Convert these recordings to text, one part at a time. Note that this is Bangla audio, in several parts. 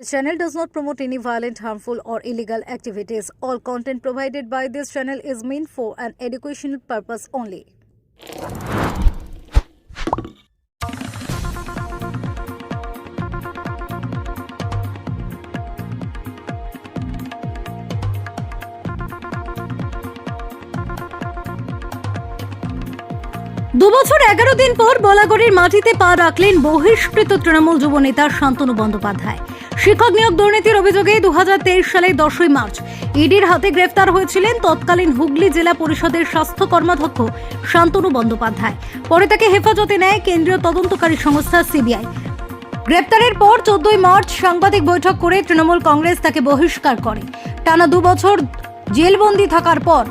The channel does not promote any violent, harmful, or illegal activities. All content provided by this channel is meant for an educational purpose only. দুবছর এগারো দিন পর বলাগড়ের মাটিতে পা রাখলেন বহিষ্কৃত তৃণমূল যুব নেতা শান্তনু বন্দ্যোপাধ্যায় শিক্ষক নিয়োগ দুর্নীতির অভিযোগে দু সালের দশই মার্চ ইডির হাতে গ্রেফতার হয়েছিলেন তৎকালীন হুগলি জেলা পরিষদের স্বাস্থ্য কর্মাধ্যক্ষ শান্তনু বন্দ্যোপাধ্যায়। পরে তাকে হেফাজতে নেয় কেন্দ্রীয় তদন্তকারী সংস্থা সিবিআই। গ্রেপ্তারের পর চোদ্দই মার্চ সাংবাদিক বৈঠক করে তৃণমূল কংগ্রেস তাকে বহিষ্কার করে। টানা দু বছর জেলবন্দি থাকার পর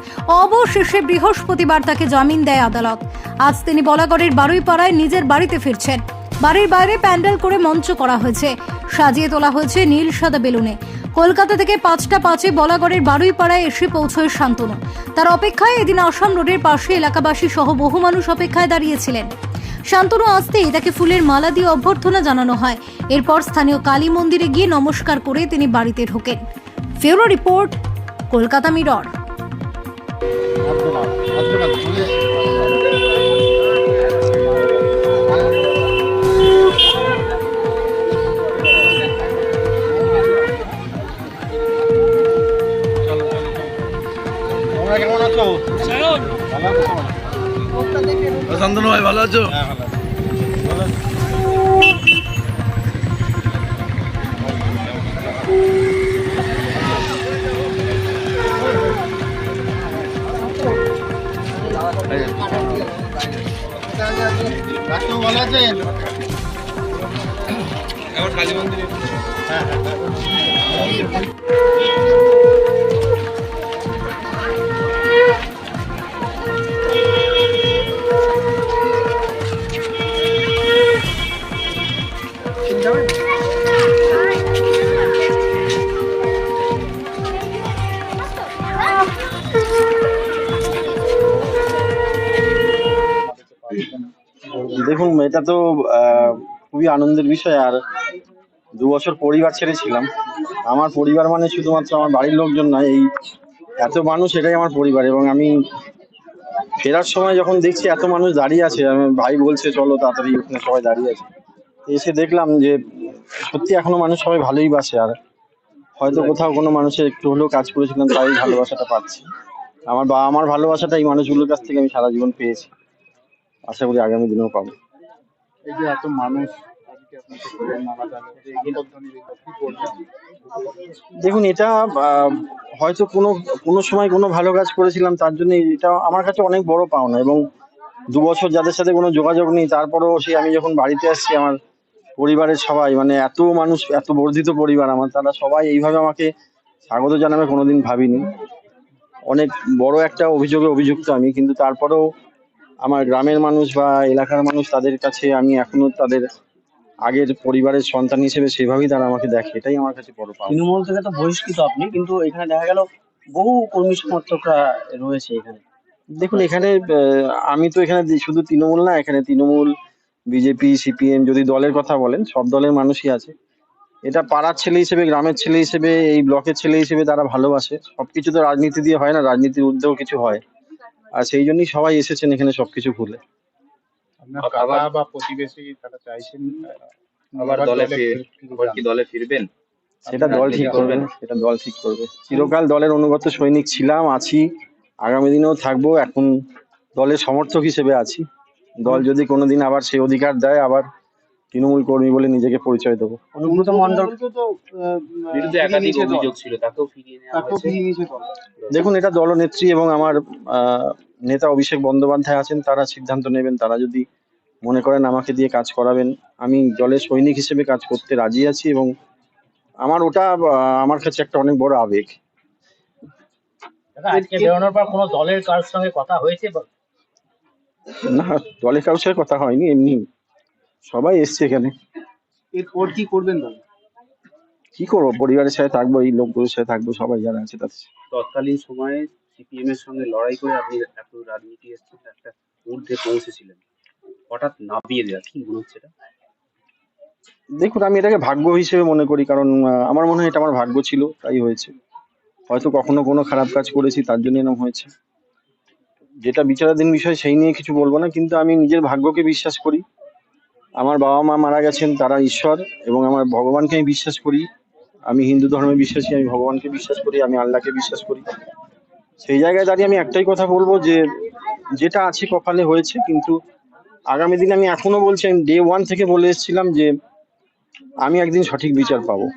অবশেষে বৃহস্পতিবার তাকে জামিন দেয় আদালত। আজ তিনি বলাগড়ের বারুইপাড়ায় নিজের বাড়িতে ফিরছেন। বাড়ির বাইরে প্যান্ডেল করে মঞ্চ করা হয়েছে। সাজিয়ে তোলা হয়েছে নীল সাদা বেলুনে কলকাতা থেকে পাঁচটা পাঁচে বলাগড়ের বারুইপাড়ায় এসে পৌঁছয় শান্তনু তার অপেক্ষায় এদিন আসাম রোডের পাশে এলাকাবাসী সহ বহু মানুষ অপেক্ষায় দাঁড়িয়েছিলেন শান্তনু আসতেই তাকে ফুলের মালা দিয়ে অভ্যর্থনা জানানো হয় এরপর স্থানীয় কালী মন্দিরে গিয়ে নমস্কার করে তিনি বাড়িতে ঢোকেন ফেরো রিপোর্ট কলকাতা মিরর শান্তনু ভাই ভালো আছো? হ্যাঁ ভালো আছেন? এখন কালী মন্দিরে। হ্যাঁ হ্যাঁ। দেখুন এটা তো খুবই আনন্দের বিষয়। আর দু বছর পরিবার ছেড়েছিলাম আমার পরিবার মানে শুধুমাত্র আমার বাড়ির লোকজন নয়, এই এত মানুষ এটাই আমার পরিবার। এবং আমি ফেরার সময় যখন দেখছি এত মানুষ দাঁড়িয়ে আছে, আমি, ভাই বলছে, চলো তাড়াতাড়ি, ওখানে সবাই দাঁড়িয়ে আছে। এসে দেখলাম যে সত্যি এখনও মানুষ সবাই ভালোই বাসে। আর হয়তো কোথাও কোনো মানুষের একটু হলেও কাজ করেছিলাম, তাই ভালোবাসাটা পাচ্ছি। আমার বাবা আমার ভালোবাসাটা এই মানুষগুলোর কাছ থেকে আমি সারা জীবন পেয়েছি। আশা করি আগামী দিনেও পাবো। এই যে এত মানুষ দেখুন, এটা হয়তো কোনো কোনো সময় কোনো ভালো কাজ করেছিলাম, তার জন্য এটা আমার কাছে অনেক বড় পাওনা এবং দু বছর যাদের সাথে কোনো যোগাযোগ নেই, তারপরেও সেই আমি যখন বাড়িতে আসছি, আমার পরিবারের সবাই মানে এত মানুষ, এত বর্ধিত পরিবার আমার, তারা সবাই এইভাবে আমাকে স্বাগত জানাবে, কোনোদিন ভাবিনি। অনেক বড় একটা অভিযোগে অভিযুক্ত আমি, কিন্তু তারপরেও আমার গ্রামের মানুষ বা এলাকার মানুষ তাদের কাছে আমি এখনও তাদের আগের পরিবারের সন্তান হিসেবে সেভাবেই তারা আমাকে দেখে। এটাই আমার কাছে বড় পাওনা তৃণমূল থেকে তো বহিষ্কৃত আপনি কিন্তু এখানে দেখা গেল বহু কর্মী সমর্থকরা রয়েছে এখানে। দেখুন এখানে আমি তো এখানে শুধু তৃণমূল না এখানে তৃণমূল বিজেপি সিপিএম যদি দলের কথা বলেন সব দলের মানুষই আছে। এটা পাড়ার ছেলে হিসেবে গ্রামের ছেলে হিসেবে এই ব্লকের ছেলে হিসেবে তারা ভালোবাসে। সবকিছু তো রাজনীতি দিয়ে হয় না রাজনীতির ঊর্ধ্বেও কিছু হয়। আর সেই জন্যই সবাই এসেছেন এখানে সবকিছু ভুলে। আপনার বা প্রতিবেশী তারা চাইছেন? আবার আবার দলে দলে ফির- ফিরতে আবার কি দলে ফিরবেন? সেটা দল ঠিক করবে করবেন? সেটা দল ঠিক করবে। চিরকাল দলের অনুগত সৈনিক ছিলাম আছি। আগামী দিনেও থাকব। এখন দলের সমর্থক হিসেবে আছি। দল যদি কোনোদিন আবার সেই অধিকার দেয় আবার তৃণমূল কর্মী বলে নিজেকে পরিচয় দেবো। অনুব্রত মন্ডল দেখুন এটা দলনেত্রী এবং আমার আহ, নেতা অভিষেক বন্দ্যোপাধ্যায় আছেন তারা সিদ্ধান্ত নেবেন তারা যদি মনে করেন আমাকে দিয়ে কাজ করাবেন। আমি দলের সৈনিক হিসেবে কাজ করতে রাজি আছি এবং আমার ওটা আমার কাছে একটা অনেক বড় আবেগ। আজকে বেরোনোর পর কোনো দলের কারোর সঙ্গে কথা হয়েছে? না দলের কারোর সাথে কথা হয়নি এমনি সবাই এসছে এখানে। এরপর কি করবেন দাদা? কি করব? পরিবারের সাথে থাকব এই লোকগুলোর সাথে থাকব সবাই যারা আছে তাদের তৎকালীন সময়ে সিপিএম এর সঙ্গে লড়াই করে আপনি এত রাজনীতি একটা ঊর্ধ্বে পৌঁছেছিলেন। হঠাৎ নামিয়ে দেওয়া কি মনে হচ্ছে এটা? দেখুন, আমি এটাকে ভাগ্য হিসেবে মনে করি, কারণ আমার মনে হয় এটা আমার ভাগ্য ছিল, তাই হয়েছে। হয়তো কখনো কোনো খারাপ কাজ করেছি, তার জন্য এরকম হয়েছে। যেটা বিচারাধীন বিষয়, সেই নিয়ে কিছু বলব না, কিন্তু আমি নিজের ভাগ্যকে বিশ্বাস করি। আমার বাবা মা মারা গেছেন, তারা ঈশ্বর, এবং আমার ভগবানকে আমি বিশ্বাস করি। আমি হিন্দু ধর্মে বিশ্বাসী, আমি ভগবানকে বিশ্বাস করি, আমি আল্লাহকে বিশ্বাস করি। সেই জায়গায় দাঁড়িয়ে আমি একটাই কথা বলব যে, যেটা আছে কপালে হয়েছে, কিন্তু আগামী দিনে আমি এখনও বলছি, আমি ডে ওয়ান থেকে বলে এসেছিলাম যে, আমি একদিন সঠিক বিচার পাবো।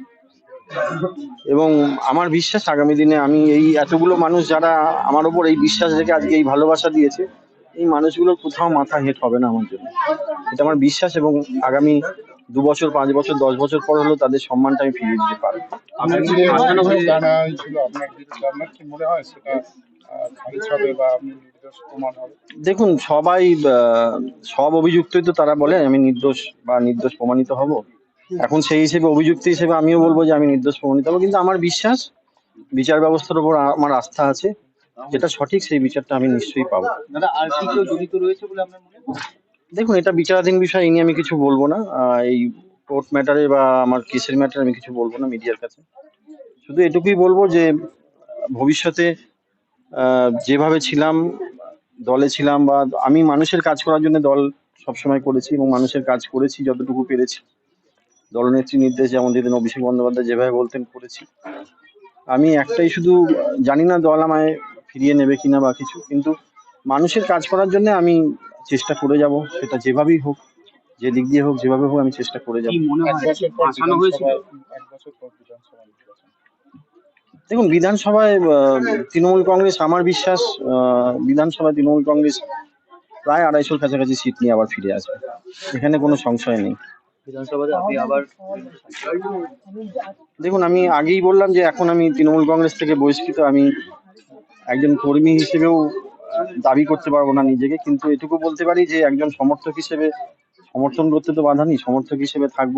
এবং আমার বিশ্বাস, আগামী দিনে আমি এই এতগুলো মানুষ যারা আমার ওপর এই বিশ্বাস রেখে আজকে এই ভালোবাসা দিয়েছে, এই মানুষগুলোর কোথাও মাথা হেট হবে না আমার জন্য। এটা আমার বিশ্বাস এবং আগামী দু বছর পাঁচ বছর দশ বছর পর হলেও তাদের সম্মানটা আমি ফিরিয়ে দিতে পারব আপনার কি মনে হয় সেটা দেখুন সবাই সব অভিযুক্তই তো তারা বলে আমি নির্দোষ বা নির্দোষ প্রমাণিত হব এখন সেই হিসেবে অভিযুক্ত হিসেবে আমিও বলব যে আমি নির্দোষ প্রমাণিত হব কিন্তু আমার বিশ্বাস বিচার ব্যবস্থার উপর আমার আস্থা আছে যেটা সঠিক সেই বিচারটা আমি নিশ্চয়ই পাবো দাদা আর কি কেউ জড়িত রয়েছে বলে আপনার মনে হয় দেখুন, এটা বিচারাধীন বিষয় নিয়ে আমি কিছু বলব না। এই কোর্ট ম্যাটারে বা আমার কেসের ম্যাটারে আমি কিছু বলব না মিডিয়ার কাছে। শুধু এটুকুই বলব যে, ভবিষ্যতে যেভাবে ছিলাম, দলে ছিলাম বা আমি মানুষের কাজ করার জন্য দল সবসময় করেছি এবং মানুষের কাজ করেছি যতটুকু পেরেছি। দলনেত্রী নির্দেশ যেমন দিতেন অভিষেক বন্দ্যোপাধ্যায় যেভাবে বলতেন, করেছি। আমি একটাই শুধু জানি না দল আমায় ফিরিয়ে নেবে কিনা বা কিছু, কিন্তু মানুষের কাজ করার জন্য আমি চেষ্টা করে যাব সেটা যেভাবেই হোক যে দিক দিয়ে হোক যেভাবে হোক আমি চেষ্টা করে যাব। নির্বাচন দেখুন বিধানসভায় তৃণমূল কংগ্রেস আমার বিশ্বাস বিধানসভায় তৃণমূল কংগ্রেস প্রায় আড়াইশোর কাছাকাছি সিট নিয়ে আবার ফিরে আসবে। এখানে কোনো সংশয় নেই। আবার দেখুন আমি আগেই বললাম যে এখন আমি তৃণমূল কংগ্রেস থেকে বহিষ্কৃত। আমি একজন কর্মী হিসেবেও দাবি করতে পারব না নিজেকে কিন্তু এটুকু বলতে পারি যে একজন সমর্থক হিসেবে সমর্থন করতে তো বাধা নেই সমর্থক হিসেবে থাকব।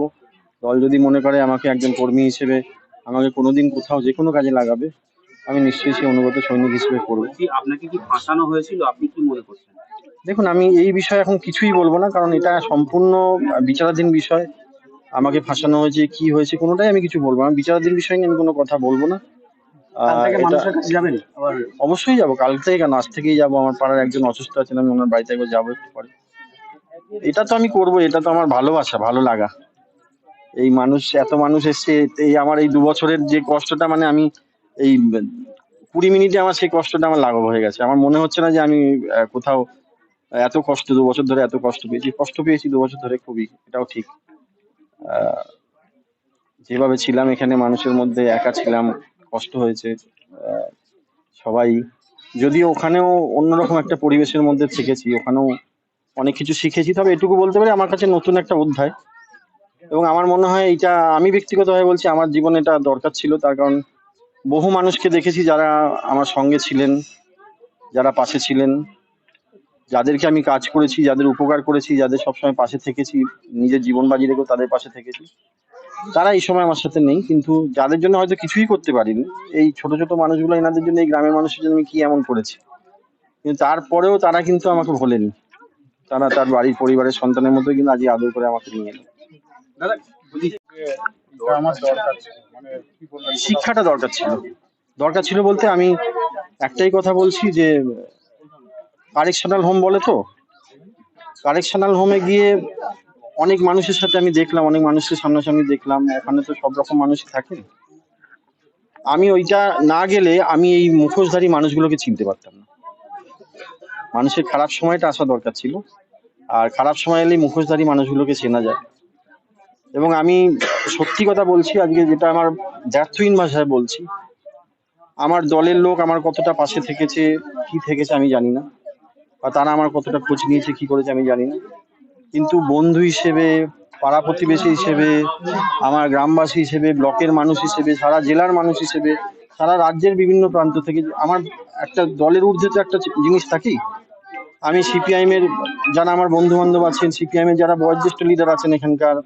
দল যদি মনে করে আমাকে একজন কর্মী হিসেবে আমাকে কোনোদিন কোথাও যে কোনো কাজে লাগাবে আমি নিশ্চয়ই সেই অনুগত সৈনিক হিসেবে করব আপনাকে কি ফাঁসানো হয়েছিল? আপনি কি মনে করছেন? দেখুন আমি এই বিষয়ে এখন কিছুই বলব না কারণ এটা সম্পূর্ণ বিচারাধীন বিষয়। আমাকে ফাঁসানো হয়েছে কি হয়েছে কোনোটাই আমি কিছু বলব না। বিচারাধীন বিষয় নিয়ে আমি কোনো কথা বলব না। অবশ্যই যাব। কাল থেকে কেন? আজ থেকেই যাব। আমার পাড়ার একজন অসুস্থ আছেন আমি ওনার বাড়িতে একবার যাব একটু পরে। এটা তো আমি করব এটা তো আমার ভালোবাসা ভালো লাগা। এই মানুষ এত মানুষ এসছে এই আমার এই দু বছরের যে কষ্টটা মানে আমি এই কুড়ি মিনিটে আমার সেই কষ্টটা আমার লাঘব হয়ে গেছে। আমার মনে হচ্ছে না যে আমি কোথাও এত কষ্ট দু বছর ধরে এত কষ্ট পেয়েছি। কষ্ট পেয়েছি দু বছর ধরে খুবই এটাও ঠিক। আহ, যেভাবে ছিলাম এখানে মানুষের মধ্যে একা ছিলাম। কষ্ট হয়েছে। সবাই, যদিও ওখানেও অন্যরকম একটা পরিবেশের মধ্যে শিখেছি ওখানেও অনেক কিছু শিখেছি, তবে এটুকু বলতে পারি আমার কাছে নতুন একটা অধ্যায়। এবং আমার মনে হয় এটা আমি ব্যক্তিগতভাবে বলছি, আমার জীবনে এটা দরকার ছিল, তার কারণ বহু মানুষকে দেখেছি যারা আমার সঙ্গে ছিলেন, যারা পাশে ছিলেন, যাদেরকে আমি কাজ করেছি, যাদের উপকার করেছি, যাদের সবসময় পাশে থেকেছি, নিজের জীবন বাজি রেখেও তাদের পাশে থেকেছি। তারা এই সময় আমার সাথে নেই কিন্তু যাদের জন্য হয়তো কিছুই করতে পারিনি এই ছোট ছোট মানুষগুলো এনাদের জন্য এই গ্রামের মানুষের জন্য আমি কি এমন করেছি? কিন্তু তারপরেও তারা কিন্তু আমাকে ভোলেনি। তারা তার বাড়ির পরিবারের সন্তানের মতো কিন্তু আজকে আদর করে আমাকে নিয়ে এলো। দাদা বলছি যে এটা আমার দরকার ছিল মানে কি বলবেন শিক্ষাটা দরকার ছিল। দরকার ছিল বলতে আমি একটাই কথা বলছি যে কারেকশনাল হোম বলে তো? কারেকশনাল হোমে গিয়ে অনেক মানুষের সাথে আমি দেখলাম, অনেক মানুষের সামনাসামনি দেখলাম, ওখানে তো সব রকম মানুষই থাকে। আমি ওইটা না গেলে আমি এই মুখোশধারী মানুষগুলোকে চিনতে পারতাম না। মানুষের খারাপ সময়টা আসা দরকার ছিল, আর খারাপ সময় এলে মুখোশধারী মানুষগুলোকে চেনা যায়। এবং আমি সত্যি কথা বলছি, আজকে যেটা আমার ব্যর্থহীন ভাষায় বলছি, আমার দলের লোক আমার কতটা পাশে থেকেছে, কি থেকেছে আমি জানি না, বা তারা আমার কতটা খোঁজ নিয়েছে, কি করেছে আমি জানি না। কিন্তু বন্ধু হিসেবে, পাড়া প্রতিবেশী হিসেবে, আমার গ্রামবাসী হিসেবে, ব্লকের মানুষ হিসেবে, সারা জেলার মানুষ হিসেবে, সারা রাজ্যের বিভিন্ন প্রান্ত থেকে আমার একটা দলের ঊর্ধ্বে তো একটা জিনিস থাকি। আমি সিপিআইএম এর যারা আমার বন্ধু বান্ধব আছেন সিপিআইএম এর যারা বয়োজ্যেষ্ঠ লিডার আছেন এখানকার,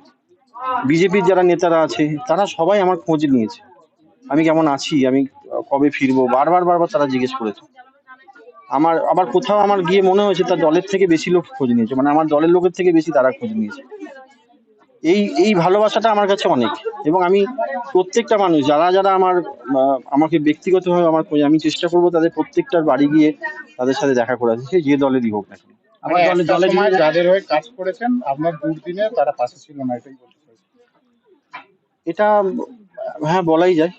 বিজেপির যারা নেতারা আছে, তারা সবাই আমার খোঁজ নিয়েছে। আমি কেমন আছি? আমি কবে ফিরবো? বারবার বারবার তারা জিজ্ঞেস করেছে। আমার আবার কোথাও আমার গিয়ে মনে হয়েছে তার দলের থেকে বেশি লোক খোঁজ নিয়েছে মানে আমার দলের লোকের থেকে বেশি তারা খোঁজ নিয়েছে। এই এই ভালোবাসাটা আমার কাছে অনেক এবং আমি প্রত্যেকটা মানুষ যারা যারা আমার আমাকে ব্যক্তিগতভাবে আমার খোঁজ আমি চেষ্টা করব তাদের প্রত্যেকটার বাড়ি গিয়ে তাদের সাথে দেখা করে সে যে দলেরই হোক না কেন। মানে দলে একটা দলে যাদের হয়ে কাজ করেছেন আপনার দুর্দিনে তারা পাশে ছিল না এটাই এটা হ্যাঁ বলাই যায়।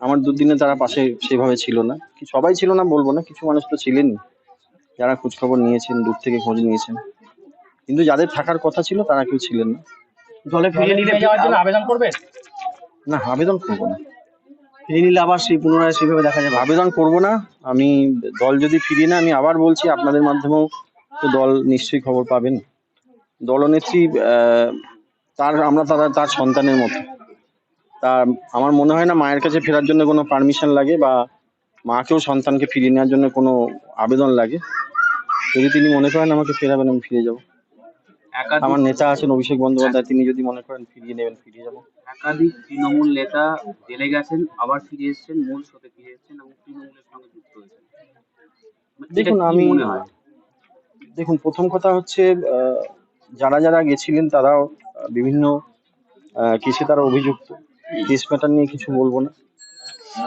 আমার দুদিনে তারা পাশে সেভাবে ছিল না। সবাই ছিল না বলব না কিছু মানুষ তো ছিলেনই। যারা খোঁজ খবর নিয়েছেন দূর থেকে খোঁজ নিয়েছেন। কিন্তু যাদের থাকার কথা ছিল তারা কেউ ছিলেন না। দলে ফিরে নিলে আবেদন করবে? না আবেদন করব না। ফিরে নিলে আবার সেই পুনরায় সেভাবে দেখা যাবে। আবেদন করব না। আমি দল যদি ফিরিয়ে না আমি আবার বলছি আপনাদের মাধ্যমেও তো দল নিশ্চয়ই খবর পাবেন। দলনেত্রী তার আমরা তারা তার সন্তানের মতো। তা আমার মনে হয় না মায়ের কাছে ফেরার জন্য কোনো পারমিশন লাগে বা মাকেও সন্তানকে ফিরিয়ে নেওয়ার জন্য কোনো আবেদন লাগে। যদি তিনি মনে করেন আমাকে ফেরাবেন আমি ফিরে যাব। আমার নেতা আছেন অভিষেক বন্দ্যোপাধ্যায় তিনি যদি মনে করেন ফিরিয়ে নেবেন ফিরিয়ে যাব। একাধিক তৃণমূল নেতা জেলে গেছেন আবার ফিরে এসেছেন মূল স্রোতে ফিরে এসেছেন এবং তৃণমূলের সঙ্গে যুক্ত হয়েছেন। মানে দেখুন আমি দেখুন প্রথম কথা হচ্ছে যারা যারা গেছিলেন তারাও বিভিন্ন কেসে তারা অভিযুক্ত। কেস ম্যাটার নিয়ে কিছু বলব না।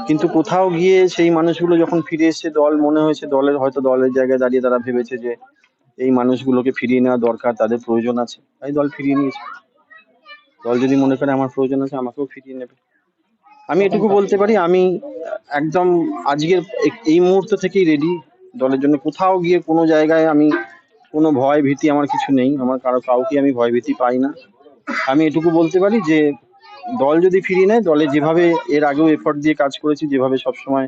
কিন্তু কোথাও গিয়ে সেই মানুষগুলো যখন ফিরে এসেছে দল, মনে হয়েছে দলের, হয়তো দলের জায়গায় দাঁড়িয়ে তারা ভেবেছে যে এই মানুষগুলোকে ফিরিয়ে নেওয়া দরকার, তাদের প্রয়োজন আছে। তাই দল ফিরিয়ে নিয়েছে। দল যদি মনে করে আমার প্রয়োজন আছে, আমাকেও ফিরিয়ে নেবে। আমি এটুকু বলতে পারি, আমি একদম আজকের এই মুহূর্ত থেকেই রেডি দলের জন্য। কোথাও গিয়ে কোনো জায়গায় আমি কোনো ভয় ভীতি আমার কিছু নেই। আমার কারও কাউকে আমি ভয় ভীতি পাই না। আমি এটুকু বলতে পারি যে দল যদি ফিরিয়ে নেয় দলে যেভাবে এর আগেও এফর্ট দিয়ে কাজ করেছি যেভাবে সবসময়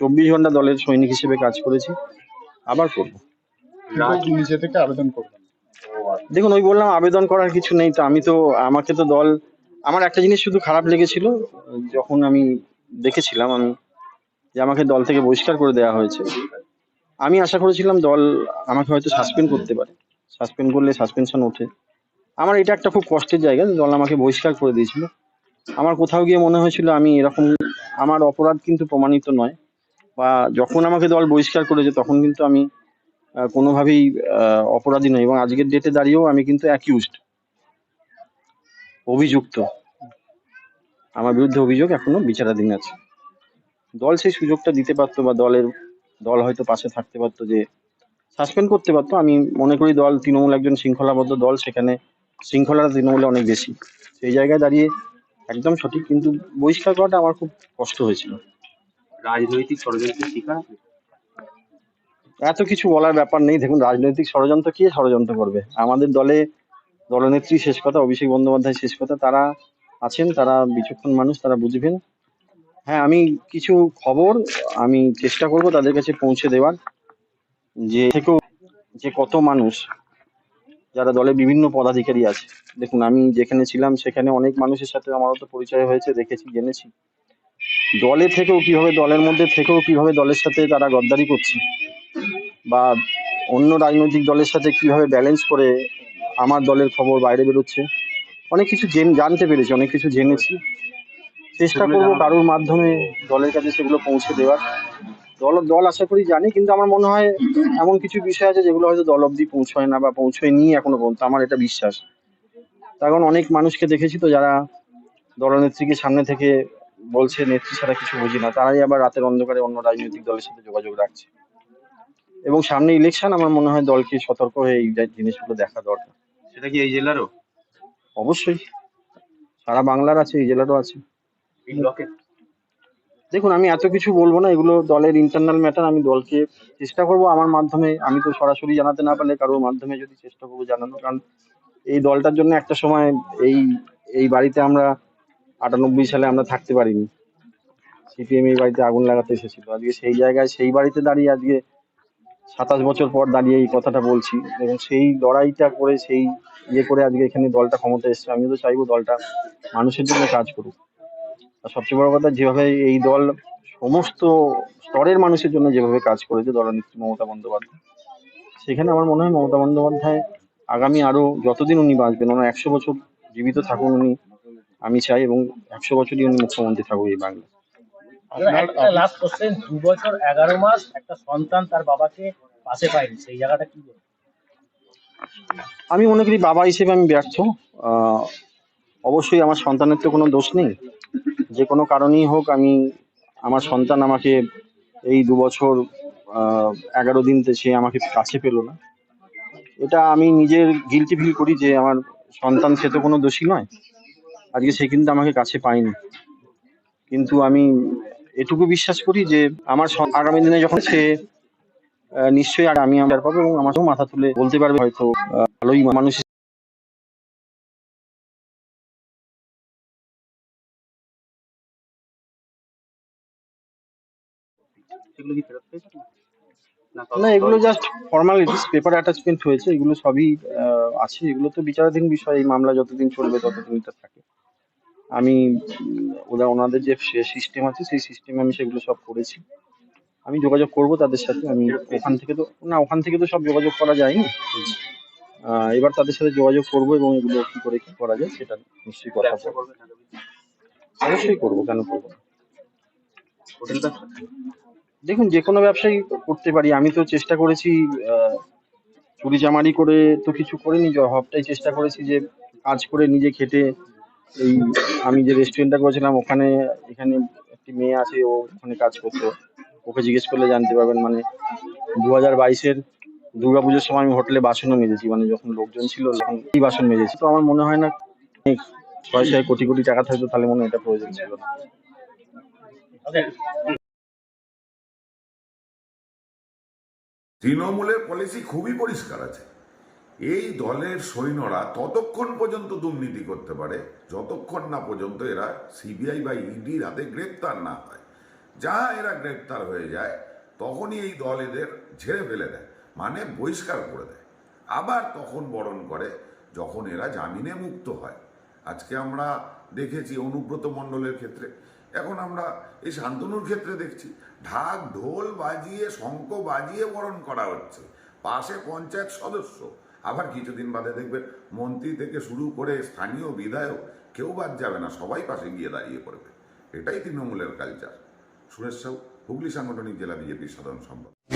চব্বিশ ঘণ্টা দলের সৈনিক হিসেবে কাজ করেছি আবার করব। নিজে থেকে আবেদন করবেন? দেখুন ওই বললাম আবেদন করার কিছু নেই তো আমি তো আমাকে তো দল আমার একটা জিনিস শুধু খারাপ লেগেছিল যখন আমি দেখেছিলাম আমি যে আমাকে দল থেকে বহিষ্কার করে দেওয়া হয়েছে আমি আশা করেছিলাম দল আমাকে হয়তো সাসপেন্ড করতে পারে। সাসপেন্ড করলে সাসপেনশন ওঠে। আমার এটা একটা খুব কষ্টের জায়গা দল আমাকে বহিষ্কার করে দিয়েছিল। আমার কোথাও গিয়ে মনে হয়েছিল আমি এরকম, আমার অপরাধ কিন্তু প্রমাণিত নয়। বা যখন আমাকে দল বহিষ্কার করেছে, তখন কিন্তু আমি কোনোভাবেই অপরাধী নই এবং আজকের ডেটে দাঁড়িয়েও আমি কিন্তু অ্যাকিউজড অভিযুক্ত। আমার বিরুদ্ধে অভিযোগ এখনও বিচারাধীন আছে। দল সেই সুযোগটা দিতে পারতো বা দলের, দল হয়তো পাশে থাকতে পারতো যে সাসপেন্ড করতে পারতো। আমি মনে করি দল তৃণমূল একজন শৃঙ্খলাবদ্ধ দল, সেখানে শৃঙ্খলাটা তৃণমূলে অনেক বেশি। সেই জায়গায় দাঁড়িয়ে একদম সঠিক কিন্তু বহিষ্কার করাটা আমার খুব কষ্ট হয়েছিল। রাজনৈতিক ষড়যন্ত্রের শিকার? এত কিছু বলার ব্যাপার নেই। দেখুন রাজনৈতিক ষড়যন্ত্র কে ষড়যন্ত্র করবে? আমাদের দলে দলনেত্রী শেষ কথা অভিষেক বন্দ্যোপাধ্যায় শেষ কথা তারা আছেন তারা বিচক্ষণ মানুষ তারা বুঝবেন। হ্যাঁ আমি কিছু খবর আমি চেষ্টা করব তাদের কাছে পৌঁছে দেওয়ার। যে থেকেও যে কত মানুষ যারা দলে বিভিন্ন পদাধিকারী আছে। দেখুন আমি যেখানে ছিলাম সেখানে অনেক মানুষের সাথে আমারও তো পরিচয় হয়েছে দেখেছি জেনেছি। দলে থেকেও কীভাবে দলের মধ্যে থেকেও কীভাবে দলের সাথে তারা গদ্দারি করছে বা অন্য রাজনৈতিক দলের সাথে কীভাবে ব্যালেন্স করে আমার দলের খবর বাইরে বেরোচ্ছে অনেক কিছু জেন- জানতে পেরেছি অনেক কিছু জেনেছি। চেষ্টা করব কারোর মাধ্যমে দলের কাছে সেগুলো পৌঁছে দেওয়ার। দল দল আশা করি জানি কিন্তু আমার মনে হয় এমন কিছু বিষয় আছে যেগুলো হয়তো দল অবধি পৌঁছয় না বা পৌঁছয় পৌঁছয়নি এখনও পর্যন্ত আমার এটা বিশ্বাস। তার কারণ অনেক মানুষকে দেখেছি তো যারা দলনেত্রীকে সামনে থেকে বলছে নেত্রী ছাড়া কিছু বুঝি না। তারাই আবার রাতের অন্ধকারে অন্য রাজনৈতিক দলের সাথে যোগাযোগ রাখছে। এবং সামনে ইলেকশন আমার মনে হয় দলকে সতর্ক হয়ে এই জিনিসগুলো দেখা দরকার। সেটা কি এই জেলারও? অবশ্যই। সারা বাংলার আছে এই জেলারও আছে। এই ব্লকে দেখুন, আমি এত কিছু বলব না, এগুলো দলের ইন্টারনাল ম্যাটার আমি দলকে চেষ্টা করব। আমার মাধ্যমে আমি তো সরাসরি জানাতে না পারলে কারোর মাধ্যমে যদি চেষ্টা করব জানানো কারণ এই দলটার জন্য একটা সময় এই এই বাড়িতে আমরা আটানব্বই সালে আমরা থাকতে পারিনি। সিপিএম এই বাড়িতে আগুন লাগাতে এসেছিল। আজকে সেই জায়গায়, সেই বাড়িতে দাঁড়িয়ে আজকে সাতাশ বছর পর দাঁড়িয়ে এই কথাটা বলছি। এবং সেই লড়াইটা করে, সেই ইয়ে করে আজকে এখানে দলটা ক্ষমতা এসছে। আমিও তো চাইব দলটা মানুষের জন্য কাজ করুক। আর সবচেয়ে বড় কথা যেভাবে এই দল সমস্ত স্তরের মানুষের জন্য যেভাবে কাজ করেছে দলনেত্রী মমতা বন্দ্যোপাধ্যায় সেখানে আমার মনে হয় মমতা বন্দ্যোপাধ্যায় আগামী আরও যতদিন উনি বাঁচবেন ওনার একশো বছর জীবিত থাকুন উনি আমি চাই এবং একশো বছরই উনি মুখ্যমন্ত্রী থাকুক এই বাংলায়। আপনার একটা লাস্ট কোশ্চেন দু বছর এগারো মাস একটা সন্তান তার বাবাকে পাশে পায়নি সেই জায়গাটা কি আমি মনে করি বাবা হিসেবে আমি ব্যর্থ। আহ, অবশ্যই আমার সন্তানের তো কোনো দোষ নেই। যে কোনো কারণেই হোক আমি, আমার সন্তান আমাকে এই দু বছর এগারো দিনতে সে আমাকে কাছে পেল না। এটা আমি নিজের গিলটি ফিল করি যে আমার সন্তান সে তো কোনো দোষী নয়। আজকে সে কিন্তু আমাকে কাছে পায়নি। কিন্তু আমি এটুকু বিশ্বাস করি যে আমার আগামী দিনে যখন সে নিশ্চয়ই আর আমি আমার পাবো এবং আমাকেও মাথা তুলে বলতে পারবে হয়তো ভালোই মানুষ সেগুলো কি ফেরত পেয়েছেন না এগুলো জাস্ট ফর্মালিটিস পেপার অ্যাটাচমেন্ট হয়েছে এগুলো সবই আছে এগুলো তো বিচারাধীন বিষয় এই মামলা যতদিন চলবে ততদিন এটা থাকে। আমি ওরা ওনাদের যে সিস্টেম আছে সেই সিস্টেমে আমি সেগুলো সব করেছি। আমি যোগাযোগ করব তাদের সাথে আমি ওখান থেকে তো না ওখান থেকে তো সব যোগাযোগ করা যায়নি। এবার তাদের সাথে যোগাযোগ করব এবং এগুলো কি করে কি করা যায় সেটা নিশ্চয়ই কথা বলব? অবশ্যই করব কেন করব না? দেখুন, যে কোনো ব্যবসায়ী করতে পারি। আমি তো চেষ্টা করেছি চুরি চামারি করে তো কিছু করিনি হবটাই চেষ্টা করেছি যে কাজ করে নিজে খেটে এই আমি যে রেস্টুরেন্টটা করেছিলাম, ওখানে এখানে একটি মেয়ে আছে, ও ওখানে কাজ করতো। ওকে জিজ্ঞেস করলে জানতে পারবেন মানে দু হাজার বাইশের দুর্গাপুজোর সময় আমি হোটেলে বাসনও মেজেছি মানে যখন লোকজন ছিল তখন এই বাসন মেজেছি। তো আমার মনে হয় না ছয় ছয় কোটি কোটি টাকা থাকতো, তাহলে মনে হয় এটা প্রয়োজন ছিল না। তৃণমূলের পলিসি খুবই পরিষ্কার আছে। এই দলের সৈন্যরা ততক্ষণ পর্যন্ত দুর্নীতি করতে পারে, যতক্ষণ না পর্যন্ত এরা সিবিআই বা ইডির হাতে গ্রেপ্তার না হয়। যা এরা গ্রেপ্তার হয়ে যায়, তখনই এই দল এদের ঝেড়ে ফেলে দেয় মানে বহিষ্কার করে দেয়। আবার তখন বরণ করে, যখন এরা জামিনে মুক্ত হয়। আজকে আমরা দেখেছি অনুব্রত মণ্ডলের ক্ষেত্রে এখন আমরা এই শান্তনুর ক্ষেত্রে দেখছি, ঢাক, ঢোল বাজিয়ে, শঙ্খ বাজিয়ে বরণ করা হচ্ছে। পাশে পঞ্চায়েত সদস্য। আবার কিছুদিন বাদে দেখবেন মন্ত্রী থেকে শুরু করে স্থানীয় বিধায়ক, কেউ বাদ যাবে না, সবাই পাশে গিয়ে দাঁড়িয়ে পড়বে। এটাই তৃণমূলের কালচার সুরেশ সাউ হুগলি সাংগঠনিক জেলা বিজেপির সাধারণ সম্পাদক।